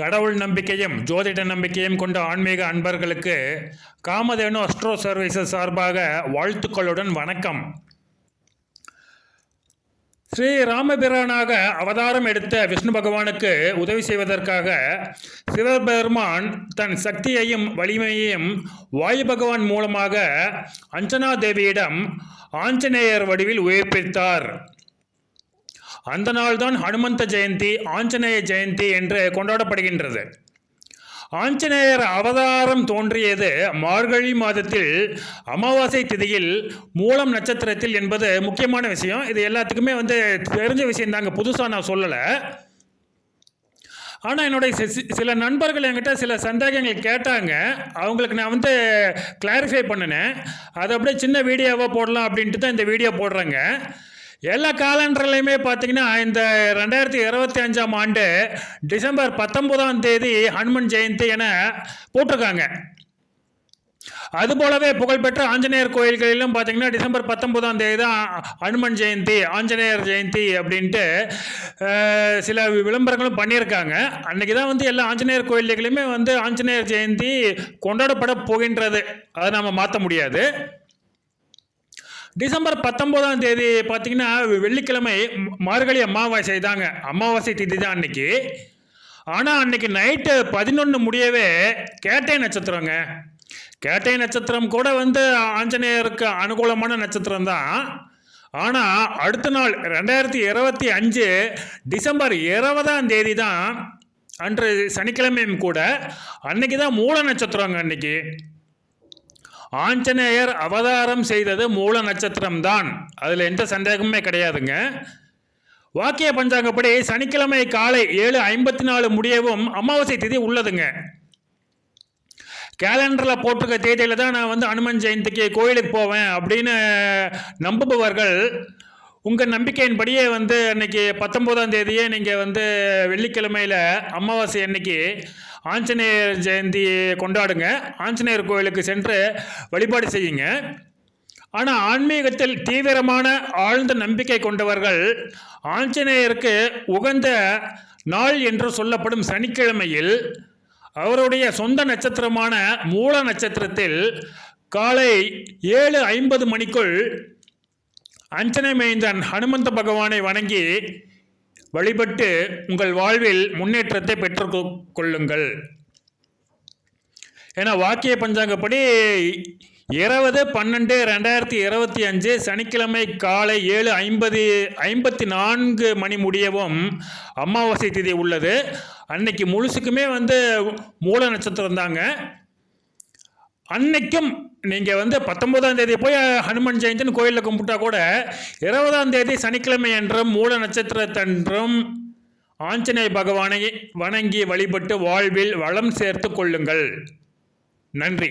கடவுள் நம்பிக்கையும் ஜோதிட நம்பிக்கையும் கொண்ட ஆன்மீக அன்பர்களுக்கு காமதேனு அஸ்ட்ரோ சர்வீசஸ் சார்பாக வாழ்த்துக்களுடன் வணக்கம். ஸ்ரீ ராமபிரானாக அவதாரம் எடுத்த விஷ்ணு பகவானுக்கு உதவி செய்வதற்காக சிவபெருமான் தன் சக்தியையும் வலிமையையும் வாயு பகவான் மூலமாக அஞ்சனா தேவியிடம் ஆஞ்சநேயர் வடிவில் உயிர்ப்பித்தார். அந்த நாள்தான் ஹனுமந்த ஜெயந்தி ஆஞ்சநேய ஜெயந்தி என்று கொண்டாடப்படுகின்றது. ஆஞ்சநேயர் அவதாரம் தோன்றியது மார்கழி மாதத்தில் அமாவாசை திதியில் மூலம் நட்சத்திரத்தில் என்பது முக்கியமான விஷயம். இது எல்லாத்துக்குமே வந்து தெரிஞ்ச விஷயம் தாங்க புதுசாக நான் சொல்லலை. ஆனால் என்னுடைய சி- சி- சில நண்பர்கள் என்கிட்ட சில சந்தேகங்கள் கேட்டாங்க. அவங்களுக்கு நான் வந்து கிளாரிஃபை பண்ணினேன். அதை அப்படியே சின்ன வீடியோவாக போடலாம் அப்படின்ட்டு தான் இந்த வீடியோ போடுறேங்க. எல்லா காலண்டர்லையுமே பார்த்தீங்கன்னா இந்த ரெண்டாயிரத்தி இருபத்தி அஞ்சாம் ஆண்டு டிசம்பர் பத்தொன்பதாம் தேதி ஹனுமன் ஜெயந்தி என போட்டிருக்காங்க. அதுபோலவே புகழ்பெற்ற ஆஞ்சநேயர் கோயில்களிலும் பார்த்தீங்கன்னா டிசம்பர் பத்தொன்பதாம் தேதி தான் ஹனுமன் ஜெயந்தி ஆஞ்சநேயர் ஜெயந்தி அப்படின்ட்டு சில விளம்பரங்களும் பண்ணியிருக்காங்க. அன்றைக்கி தான் வந்து எல்லா ஆஞ்சநேயர் கோயில்களுமே வந்து ஆஞ்சநேயர் ஜெயந்தி கொண்டாடப்பட போகின்றது. அதை நம்ம மாற்ற முடியாது. டிசம்பர் பத்தொம்போதாம் தேதி பார்த்தீங்கன்னா வெள்ளிக்கிழமை மார்கழி அமாவாசை தாங்க. அமாவாசை திதி தான் அன்னைக்கு. ஆனால் அன்னைக்கு நைட்டு பதினொன்று முடியவே கேட்டை நட்சத்திரங்க. கேட்டை நட்சத்திரம் கூட வந்து ஆஞ்சநேயருக்கு அனுகூலமான நட்சத்திரம் தான். ஆனால் அடுத்த நாள் ரெண்டாயிரத்தி இருபத்தி அஞ்சு டிசம்பர் இருபதாம் தேதி தான் அன்று சனிக்கிழமையும் கூட அன்னைக்கு தான் மூல நட்சத்திரங்க அன்னைக்கு. ஆஞ்சநேயர் அவதாரம் செய்தது மூல நட்சத்திரம்தான். அதில் எந்த சந்தேகமே கிடையாதுங்க. வாக்கிய பஞ்சாங்கப்படி சனிக்கிழமை காலை ஏழு ஐம்பத்தி நாலு முடியவும் அமாவாசை தேதி உள்ளதுங்க. கேலண்டரில் போட்டிருக்க தேதியில் தான் நான் வந்து அனுமன் ஜெயந்திக்கு கோயிலுக்கு போவேன் அப்படின்னு நம்புபவர்கள் உங்கள் நம்பிக்கையின்படியே வந்து அன்னைக்கு பத்தொம்போதாம் தேதியே நீங்கள் வந்து வெள்ளிக்கிழமையில் அமாவாசை அன்னைக்கு ஆஞ்சநேயர் ஜெயந்தி கொண்டாடுங்க. ஆஞ்சநேயர் கோயிலுக்கு சென்று வழிபாடு செய்யுங்க. ஆனால் ஆன்மீகத்தில் தீவிரமான ஆழ்ந்த நம்பிக்கை கொண்டவர்கள் ஆஞ்சநேயருக்கு உகந்த நாள் என்று சொல்லப்படும் சனிக்கிழமையில் அவருடைய சொந்த நட்சத்திரமான மூல நட்சத்திரத்தில் காலை ஏழு ஐம்பது மணிக்குள் அஞ்சனை மேய்ந்தன் ஹனுமந்த பகவானை வணங்கி வழிபட்டு உங்கள் வாழ்வில் முன்னேற்றத்தை பெற்று கொள்ளுங்கள். ஏன்னா வாக்கிய பஞ்சாங்கப்படி இருபது பன்னெண்டு ரெண்டாயிரத்தி இருபத்தி அஞ்சு சனிக்கிழமை காலை ஏழு ஐம்பது ஐம்பத்தி நான்கு மணி முடியவும் அமாவாசை திதி உள்ளது. அன்னைக்கு முழுசுக்குமே வந்து மூல நட்சத்திரம் தாங்க. அன்னைக்கும் நீங்கள் வந்து பத்தொன்பதாம் தேதி போய் ஹனுமன் ஜெயந்தின்னு கோயிலில் கும்பிட்டா கூட இருபதாம் தேதி சனிக்கிழமை என்றும் மூல நட்சத்திரத்தன்றும் ஆஞ்சநேய பகவானை வணங்கி வழிபட்டு வாழ்வில் வளம் சேர்த்து கொள்ளுங்கள். நன்றி.